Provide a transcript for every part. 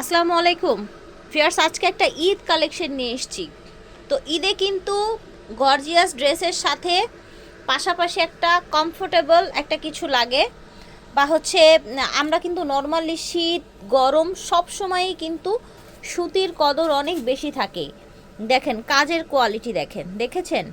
আসসালামু আলাইকুম। ফিয়ার্স আজকে একটা ঈদ কালেকশন নিয়ে এসেছি। তো ঈদে কিন্তু গর্জিয়াস ড্রেসের সাথে পাশাপাশি একটা কমফোর্টেবল একটা কিছু লাগে। বা হচ্ছে, আমরা কিন্তু নর্মালি শীত, গরম সব সময়ই কিন্তু সুতির কদর অনেক বেশি থাকে। দেখেন, কাজের কোয়ালিটি দেখেন, দেখেছেন?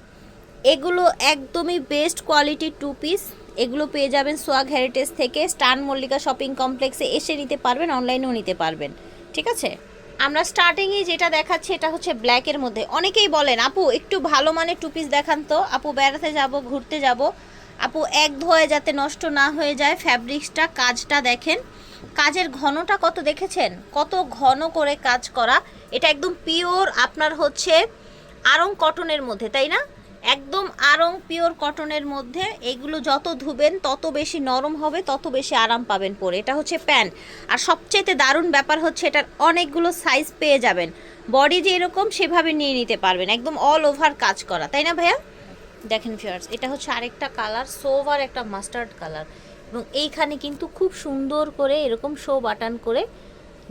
এগুলো একদমই বেস্ট কোয়ালিটির টু পিস এগুলো পেয়ে যাবেন সোয়াগ হেরিটেজ থেকে। স্টান মল্লিকা শপিং কমপ্লেক্সে এসে নিতে পারবেন, অনলাইনেও নিতে পারবেন। ঠিক আছে? আমরা স্টার্টিংয়ে যেটা দেখাচ্ছি, এটা হচ্ছে ব্ল্যাকের মধ্যে। অনেকেই বলেন, আপু, একটু ভালো মানের টু পিস দেখান তো। আপু, বেড়াতে যাব, ঘুরতে যাব। আপু, এক ধোয়ে যাতে নষ্ট না হয়ে যায় ফ্যাব্রিক্সটা কাজটা দেখেন। কাজের ঘনটা কত দেখেছেন? কত ঘন করে কাজ করা। এটা একদম পিওর আপনার হচ্ছে আরং কটনের মধ্যে, তাই না? একদম আরং পিওর কটনের মধ্যে এগুলো যত ধুবেন, তত বেশি নরম হবে, তত বেশি আরাম পাবেন পরে। এটা হচ্ছে প্যান্ট আর সবচেয়ে দারুণ ব্যাপার হচ্ছে এটার অনেকগুলো সাইজ পেয়ে যাবেন। বডি যে এরকম, সেভাবে নিয়ে নিতে পারবেন। একদম অল ওভার কাজ করা। তাই না ভাইয়া? দেখেন ফিয়ার্স এটা হচ্ছে আরেকটা কালার, সোভার একটা মাস্টার্ড কালার। এবং এইখানে কিন্তু খুব সুন্দর করে এরকম শো বাটান করে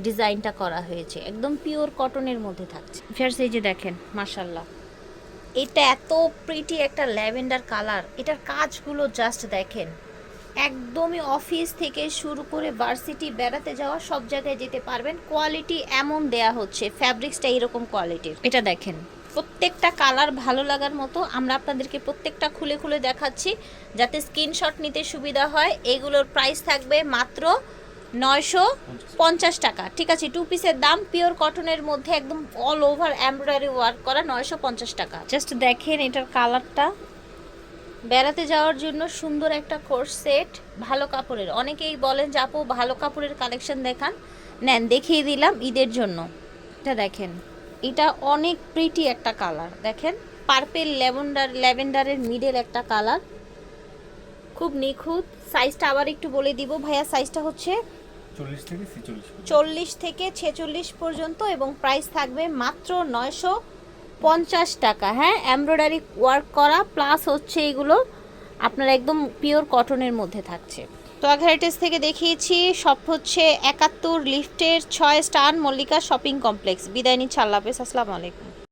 ডিজাইনটা করা হয়েছে। একদম পিওর কটনের মধ্যে থাকছে। ফিয়ার্স এই যে দেখেন মার্শাল্লাহ এটা এত প্রিটি একটা ল্যাভেন্ডার কালার। এটার কাজগুলো জাস্ট দেখেন। একদমই অফিস থেকে শুরু করে ভার্সিটি বেড়াতে যাওয়া সব জায়গায় যেতে পারবেন। কোয়ালিটি এমন দেয়া হচ্ছে ফ্যাব্রিক্সটা এরকম কোয়ালিটির এটা দেখেন, প্রত্যেকটা কালার ভালো লাগার মতো আমরা আপনাদেরকে প্রত্যেকটা খুলে খুলে দেখাচ্ছি। যাতে স্ক্রিনশট নিতে সুবিধা হয়, এগুলোর প্রাইস থাকবে মাত্র নয়শো পঞ্চাশ টাকা। ঠিক আছে টু পিসের দাম পিওর কটনের মধ্যে একদম অল ওভার এমব্রয়ডারি ওয়ার্ক করা নয়শো পঞ্চাশ টাকা। জাস্ট দেখেন এটার কালারটা বেড়াতে যাওয়ার জন্য সুন্দর একটা কোর্স সেট ভালো কাপড়ের। অনেকেই বলেন যে আপু ভালো কাপড়ের কালেকশন দেখান। নেন দেখিয়ে দিলাম ঈদের জন্য। এটা দেখেন এটা অনেক প্রিটি একটা কালার দেখেন পার্পেল ল্যাভেন্ডার ল্যাভেন্ডারের মিডল একটা কালার খুব নিখুঁত। সাইজটা আবার একটু বলে দিব। ভাইয়া সাইজটা হচ্ছে চল্লিশ থেকে ছেচল্লিশ পর্যন্ত। এবং প্রাইস থাকবে মাত্র নয়শো পঞ্চাশ টাকা। হ্যাঁ এমব্রয়ডারি ওয়ার্ক করা প্লাস হচ্ছে এগুলো আপনার একদম পিওর কটনের মধ্যে থাকছে। তো হেরিটেজ থেকে দেখিয়েছি সব হচ্ছে একাত্তর লিফটের ছয় স্টার মল্লিকা শপিং কমপ্লেক্স বিদায় নিচ্ছে আল্লাহ হাফেজ। আসসালামু আলাইকুম।